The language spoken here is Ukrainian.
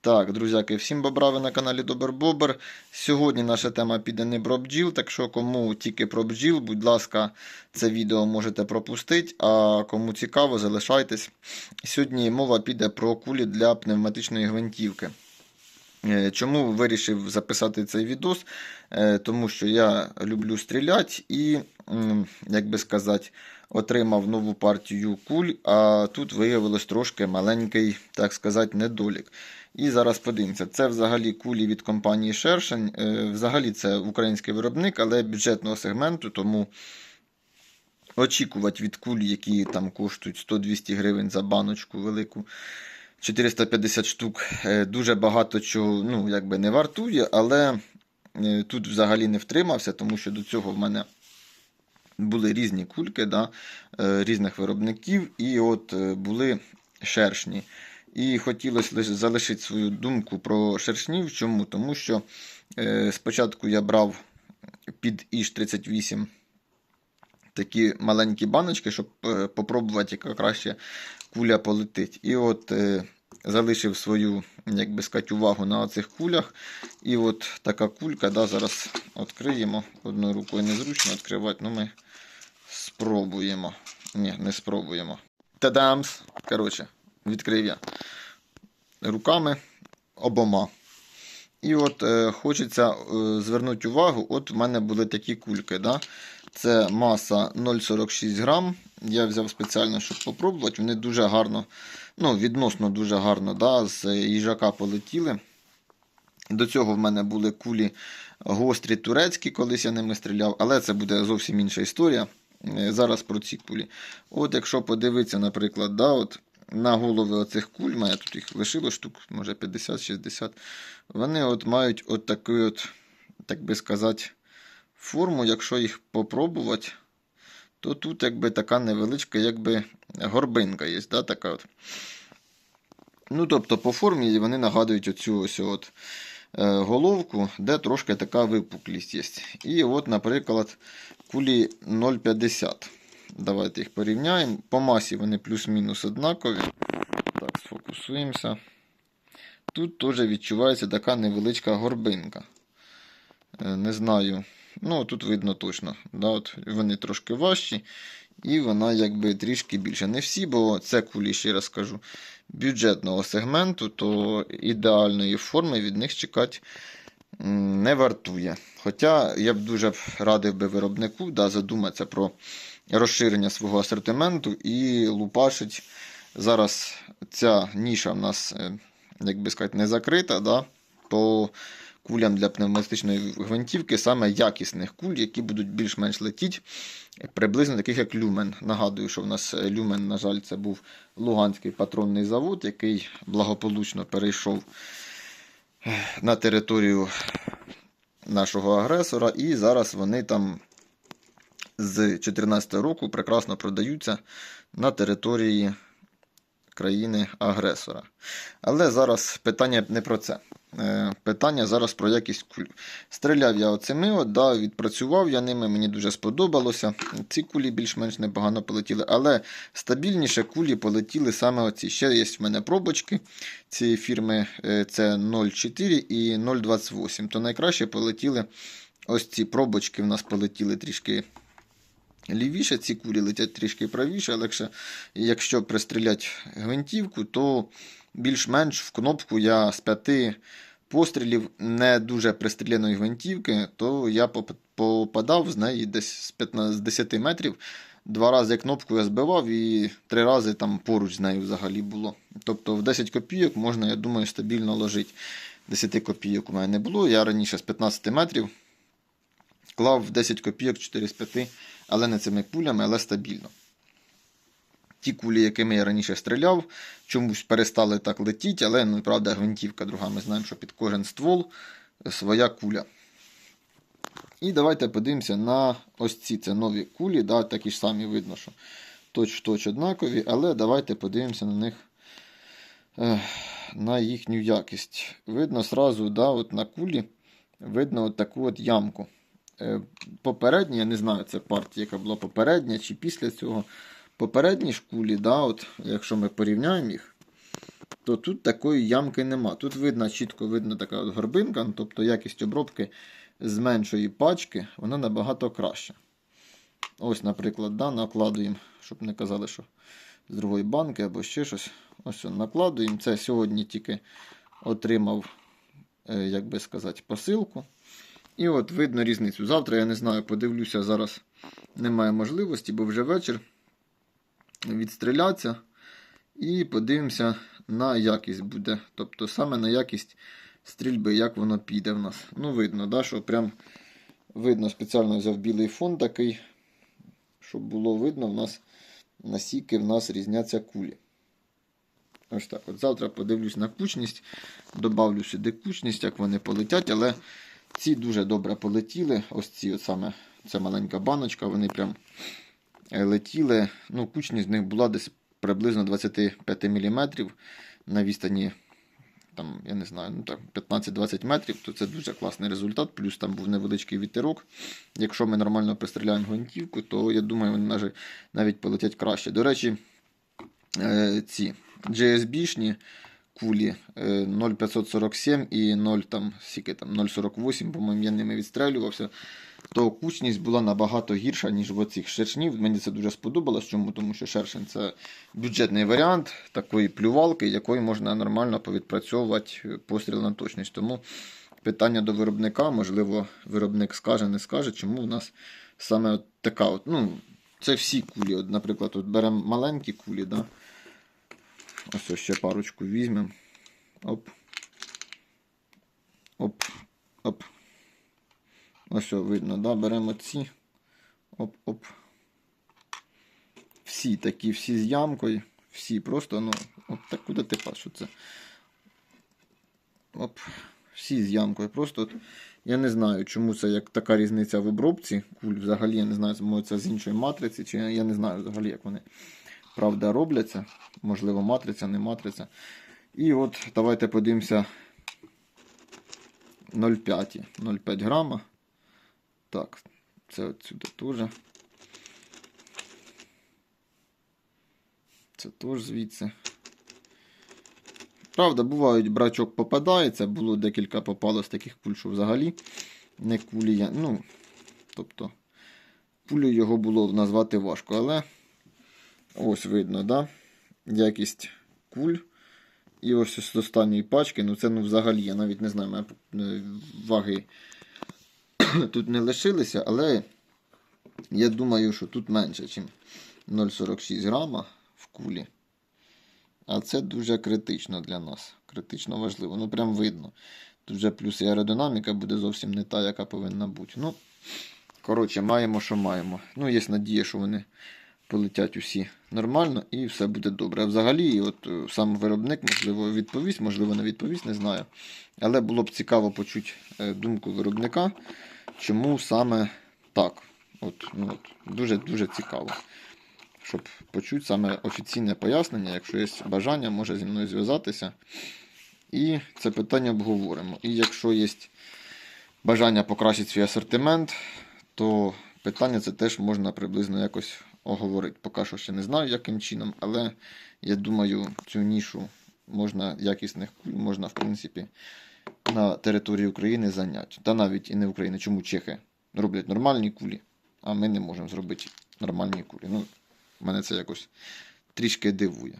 Так, друзяки, всім бобра, ви на каналі Добер Бобер. Сьогодні наша тема піде не про бджіл, так що кому тільки про бджіл, будь ласка, це відео можете пропустити, а кому цікаво, залишайтесь. Сьогодні мова піде про кулі для пневматичної гвинтівки. Е, Чому вирішив записати цей відос? Е, Тому що я люблю стріляти і, як би сказати, отримав нову партію куль, а тут виявилось трошки маленький, так сказати, недолік. І зараз подивимося. Це взагалі кулі від компанії Шершень. Е, Взагалі це український виробник, але бюджетного сегменту, тому очікувати від куль, які там коштують 100-200 гривень за баночку велику. 450 штук е, дуже багато чого ну, якби не вартує, але е, тут взагалі не втримався, тому що до цього в мене були різні кульки да, е, різних виробників, і от були шершні. І хотілося залишити свою думку про шершнів. Чому? Тому що спочатку я брав під Іж 38 такі маленькі баночки, щоб е, попробувати, яка краще куля полетить. І от е, залишив свою, як би сказати, увагу на цих кулях. І от така кулька, да, зараз відкриємо. Одною рукою незручно відкривати, ну ми спробуємо. Ні, не спробуємо. Тадамс! Коротше, відкрив я руками обома. І от е, хочеться е, звернути увагу, от в мене були такі кульки. Да? Це маса 0,46 грам. Я взяв спеціально, щоб попробувати. Вони дуже гарно, ну, відносно дуже гарно да, з їжака полетіли. До цього в мене були кулі гострі турецькі, колись я ними стріляв, але це буде зовсім інша історія. Е, Зараз про ці кулі. От якщо подивитися, наприклад, да, от на голови оцих куль, мене тут їх лишило штук, може 50-60. Вони от мають от таку, от, так би сказати, форму, якщо їх попробувати, то тут якби така невеличка, якби горбинка є. Да, така от. Ну, тобто, по формі вони нагадують оцю ось от, е, головку, де трошки така випуклість є. І от, наприклад, кулі 0,50. Давайте їх порівняємо. По масі вони плюс-мінус однакові. Так, сфокусуємося. Тут теж відчувається така невеличка горбинка. Е, Не знаю. Ну, тут видно точно. Да, от Вони трошки важчі, і вона якби трішки більше. Не всі, бо це кулі, ще раз кажу, бюджетного сегменту, то ідеальної форми від них чекати не вартує. Хоча я б дуже радив би виробнику да, задуматися про розширення свого асортименту і лупашить. Зараз ця ніша в нас, е, як би сказати, не закрита. Да, по кулям для пневматичної гвинтівки, саме якісних куль, які будуть більш-менш летіти, приблизно таких як Люмен. Нагадую, що в нас Люмен, на жаль, це був Луганський патронний завод, який благополучно перейшов на територію нашого агресора, і зараз вони там з 2014 року прекрасно продаються на території країни-агресора. Але зараз питання не про це. Е, Питання зараз про якість куль. Стріляв я оцими, от, да, відпрацював я ними, мені дуже сподобалося. Ці кулі більш-менш непогано полетіли, але стабільніше кулі полетіли саме оці. Ще є в мене пробочки цієї фірми е, це 0,4 і 0,28. То найкраще полетіли ось ці пробочки в нас полетіли трішки лівіше, ці кулі летять трішки правіше, але якщо, якщо пристріляти гвинтівку, то більш-менш в кнопку я з п'яти пострілів не дуже пристріляної гвинтівки, то я попадав з неї десь з 15, з 10 метрів. Два рази кнопку я збивав і три рази там поруч з нею взагалі було. Тобто в 10 копійок можна, я думаю, стабільно ложити. 10 копійок у мене не було. Я раніше з 15 метрів клав в 10 копійок 4 з 5, але не цими кулями, але стабільно. Ті кулі, якими я раніше стріляв, чомусь перестали так летіти, але ну, правда гвинтівка друга. Ми знаємо, що під кожен ствол своя куля. І давайте подивимося на ось ці це нові кулі. Да, такі ж самі видно, що точ-точ однакові, але давайте подивимося на них на їхню якість. Видно сразу, да, от на кулі видно от таку от ямку. Е, я не знаю, це партія, яка була попередня чи після цього. Попередні ж кулі, да, от, якщо ми порівняємо їх, то тут такої ямки нема. Тут видно, чітко видно така от горбинка, ну, тобто якість обробки з меншої пачки, вона набагато краща. Ось, наприклад, да, накладуємо, щоб не казали, що з другої банки або ще щось. Ось накладуємо. Це сьогодні тільки отримав, е, як би сказати, посилку. І от видно різницю. Завтра я не знаю, подивлюся, зараз немає можливості, бо вже вечір. Відстрілятися і подивимося на якість буде. Тобто саме на якість стрільби, як воно піде в нас. Ну, видно, да, що прям видно, спеціально взяв білий фон такий, щоб було видно, в нас насіки в нас різняться кулі. Ось так. От завтра подивлюсь на кучність, добавлю сюди кучність, як вони полетять, але ці дуже добре полетіли. Ось ці от саме це маленька баночка, вони прям е, летіли. Ну, кучність в них була десь приблизно 25 мм на відстані. Там, я не знаю, ну так, 15-20 метрів, то це дуже класний результат. Плюс там був невеличкий вітерок. Якщо ми нормально пристріляємо гвинтівку, то я думаю, вони навіть, полетять краще. До речі, е, ці JSB-шні кулі е, 0,547 і 0, там, скільки там, 0,48, по-моєму, я ними відстрелювався, то кучність була набагато гірша, ніж в оцих шершнів. Мені це дуже сподобалось. Чому? Тому що шершень це бюджетний варіант такої плювалки, якою можна нормально повідпрацьовувати постріл на точність. Тому питання до виробника, можливо, виробник скаже, не скаже, чому у нас саме от така от, ну, це всі кулі. От, наприклад, от беремо маленькі кулі, да? Ось ще парочку візьмемо. Оп. Оп. Оп. Ось видно, да? беремо ці. Оп-оп. Всі такі, всі з ямкою. Всі просто, ну, от так куди ти що це? Оп. Всі з ямкою. Просто от, я не знаю, чому це як така різниця в обробці. Куль взагалі я не знаю, це з іншої матриці, чи я не знаю взагалі, як вони правда робляться. Можливо, матриця, не матриця. І от давайте подивимося 0,5. 0,5 грама. Так, це отсюди теж. Це теж звідси. Правда, бувають, брачок попадається, було декілька попалось таких пуль, що взагалі не кулі. Ну, тобто, пулю його було назвати важко, але ось видно, да? якість куль. І ось з останньої пачки, ну це ну взагалі, я навіть не знаю, е, ваги тут не лишилися, але я думаю, що тут менше, ніж 0,46 грама в кулі. А це дуже критично для нас. Критично важливо. Ну, прям видно. Тут вже плюс аеродинаміка буде зовсім не та, яка повинна бути. Ну, коротше, маємо, що маємо. Ну, є надія, що вони полетять усі нормально і все буде добре. Взагалі, от е, сам виробник, можливо, відповість, можливо, не відповість, не знаю. Але було б цікаво почути е, думку виробника, чому саме так. От, ну, от, Дуже-дуже цікаво. Щоб почути саме офіційне пояснення, якщо є бажання, може зі мною зв'язатися. І це питання обговоримо. І якщо є бажання покращити свій асортимент, то питання це теж можна приблизно якось оговорити. Поки що ще не знаю, яким чином, але я думаю, цю нішу можна якісних куль можна, в принципі, на території України зайняти. Та навіть і не України. Чому чехи роблять нормальні кулі, а ми не можемо зробити нормальні кулі. Ну, мене це якось трішки дивує.